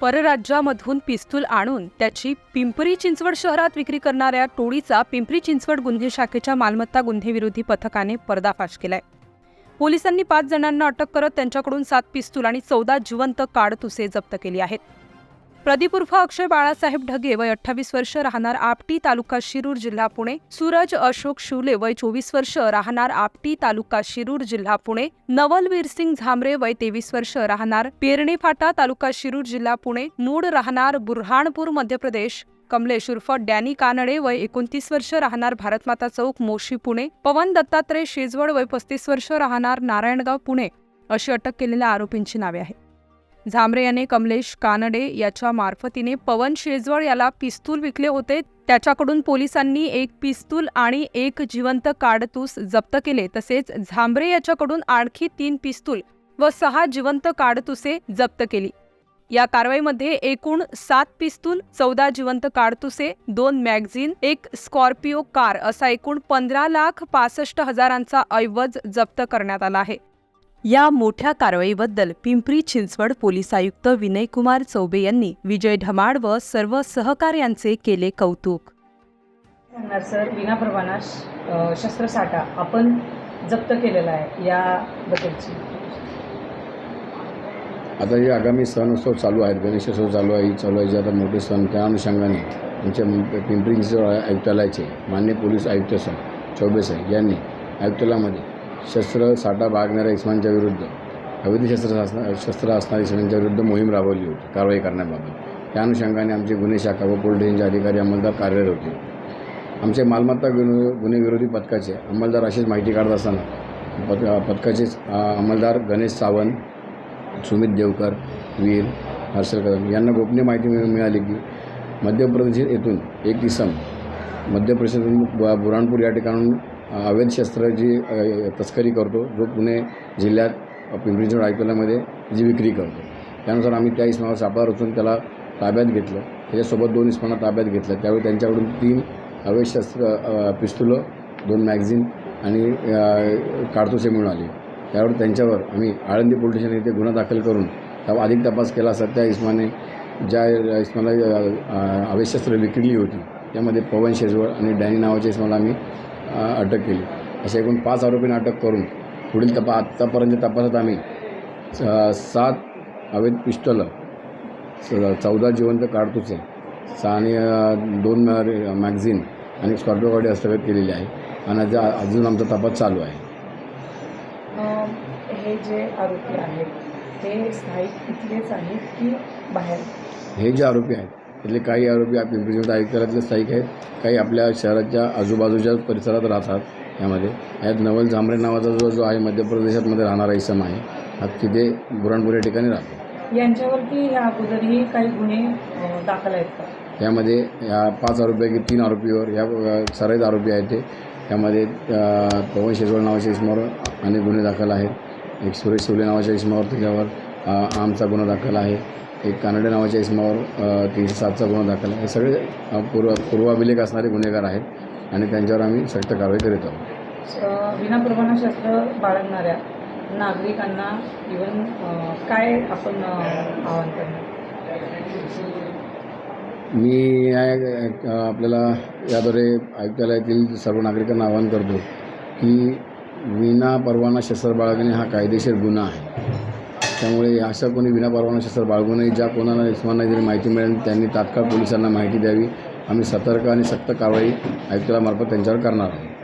परराज्यामधून पिस्तूल आणून त्याची पिंपरी चिंचवड शहरात विक्री करणाऱ्या टोळीचा पिंपरी चिंचवड गुन्हे शाखेच्या मालमत्ता गुन्हे विरोधी पथकाने पर्दाफाश केलाय. पोलिसांनी पाच जणांना अटक करत त्यांच्याकडून सात पिस्तूल आणि चौदा जिवंत काडतुसे जप्त केली आहेत. प्रदीप उर्फ अक्षय बाळासाहेब ढगे वय अठ्ठावीस वर्ष राहणार आपटी तालुका शिरूर जिल्हा पुणे. सूरज अशोक शिवले वय चोवीस वर्ष राहणार आपटी तालुका शिरूर जिल्हा पुणे. नवल वीरसिंग झामरे वय तेवीस वर्ष राहणार पेरणे फाटा तालुका शिरूर जिल्हा पुणे. मूळ राहणार बुरहाणपूर मध्य प्रदेश. कमलेश उर्फ डॅनी कानडे वय एकोणतीस वर्ष राहणार भारतमाता चौक मोशी पुणे. पवन दत्तात्रय शेजवड वय पस्तीस वर्ष राहणार नारायणगाव पुणे. अशी अटक केलेल्या आरोपींची नावे आहेत. झांबरे याने कमलेश कानडे याच्या मार्फतीने पवन शेजवळ याला पिस्तूल विकले होते. त्याच्याकडून पोलिसांनी एक पिस्तूल आणि एक जिवंत काडतूस जप्त केले. तसेच झांबरे याच्याकडून आणखी तीन पिस्तूल व सहा जिवंत काडतुसे जप्त केली. या कारवाईमध्ये एकूण सात पिस्तूल चौदा जिवंत काडतुसे दोन मॅगझिन एक स्कॉर्पिओ कार असा एकूण पंधरा लाख पासष्ट हजारांचा ऐवज जप्त करण्यात आला आहे. या मोठ्या कारवाईबद्दल पिंपरी चिंचवड पोलीस आयुक्त विनयकुमार चौबे यांनी विजय ढमाड व सर्व सहकार्यांचे केले कौतुक. सांगणार सर विना परवाना श- अ, शस्त्रसाठा आपण जप्त केलेला आहे याबद्दलची. आता जे आगामी सण उत्सव चालू आहेत गणेशोत्सव चालू आहे चालू आहे जे आता मोठे सण त्या अनुषंगाने आमच्या मुं- पिंपरी चिंचवड आयुक्तालयाचे मान्य पोलीस आयुक्त सर चौबे साहेब यांनी आयुक्तालयामध्ये शस्त्र साठा बाळगणाऱ्या इसमांच्या विरुद्ध अवैध शस्त्र शस्त्र असणाऱ्या इस्मांच्या विरुद्ध मोहीम राबवली होती. कारवाई करण्याबाबत. त्या अनुषंगाने आमचे गुन्हे शाखा व पोलीस स्टेशनचे अधिकारी अंमलदार कार्यरत होते. आमचे मालमत्ता गुन्हे गुन्हेविरोधी पथकाचे अंमलदार अशीच माहिती काढत असताना पथ पथकाचेच अंमलदार गणेश सावंत सुमित देवकर वीर हर्षल कदम यांना गोपनीय माहिती मिळाली की मध्य प्रदेश येथून एक इसम मध्य प्रदेशातून बुराणपूर या ठिकाणून अवैध शस्त्राची तस्करी करतो जो पुणे जिल्ह्यात पिंपरी चिंचवड जी विक्री करतो. त्यानुसार आम्ही त्या इस्मावर सापळा रचून त्याला ताब्यात घेतलं. त्याच्यासोबत दोन इस्मांना ताब्यात घेतलं. त्यावेळी त्यांच्याकडून तीन अवैध शस्त्र पिस्तुलं दोन मॅगझिन आणि काडतुसे मिळून आले. त्यावर त्यांच्यावर आम्ही आळंदी पोलीस स्टेशन येथे गुन्हा दाखल करून त्या अधिक तपास केला असता त्या इस्माने ज्या इस्माला अ, अ, अवैध शस्त्र विक्री होती त्यामध्ये पवन शेजवळ आणि डॅनी नावाच्या इस्माला आम्ही अटक केली. अशा एकूण पाच आरोपींना अटक करून पुढील तपा आत्तापर्यंत तपासात आम्ही सात अवैध पिस्टलं चौदा जिवंत काडतुसे सहा आणि दोन मॅगझिन आणि स्कॉर्पिओ गाडी हस्तगत केलेली आहे आणि आज अजून आमचा तपास चालू आहे. हे जे आरोपी आहेत ते स्थायिक इथलेच आहेत की बाहेर? हे जे आरोपी आहेत त्यातले काही आरोपी आप- पिंपरी चिंचवड आयुक्तालयातले स्थायिक आहेत. काही आपल्या शहराच्या आजूबाजूच्या परिसरात राहतात यामध्ये. यात नवल झांबरे नावाचा जो जो आहे मध्य प्रदेशातमध्ये राहणारा इसम आहे. हा तिथे बुराणपूर या ठिकाणी राहतो. यांच्यावरती ह्या अगोदरही काही गुन्हे दाखल आहेत का? यामध्ये या पाच आरोपीपैकी तीन आरोपीवर या सराईत आरोपी आहेत ते. त्यामध्ये अ, पवन शेजवळ नावाच्या इसमावर अनेक गुन्हे दाखल आहेत. एक सुरेश शिवले नावाच्या इसमावर त्याच्यावर आमचा गुन्हा दाखल आहे. एक कानडे नावाच्या इसमावर तीनशे सातचा गुन्हा दाखल आहे. हे सगळे पूर्व पूर्वाभिलेख असणारे गुन्हेगार आहेत आणि त्यांच्यावर आम्ही सक्त कारवाई करीत आहोत. अ, विना परवाना शस्त्र बाळगणाऱ्या नागरिकांना इवन काय आपण आवाहन करणार? मी आपल्याला याद्वारे आयुक्तालयातील सर्व नागरिकांना आवाहन करतो की विना परवाना शस्त्र बाळगणे हा कायदेशीर गुन्हा आहे. त्यामुळे अशा कोणी विना परवाना शस्त्र बाळगू नये. ज्या कोणाला इस्मांना जरी माहिती मिळेल त्यांनी तात्काळ पोलिसांना माहिती द्यावी. आम्ही सतर्क आणि सक्त कारवाई आयुक्तालयामार्फत त्यांच्यावर करणार आहोत.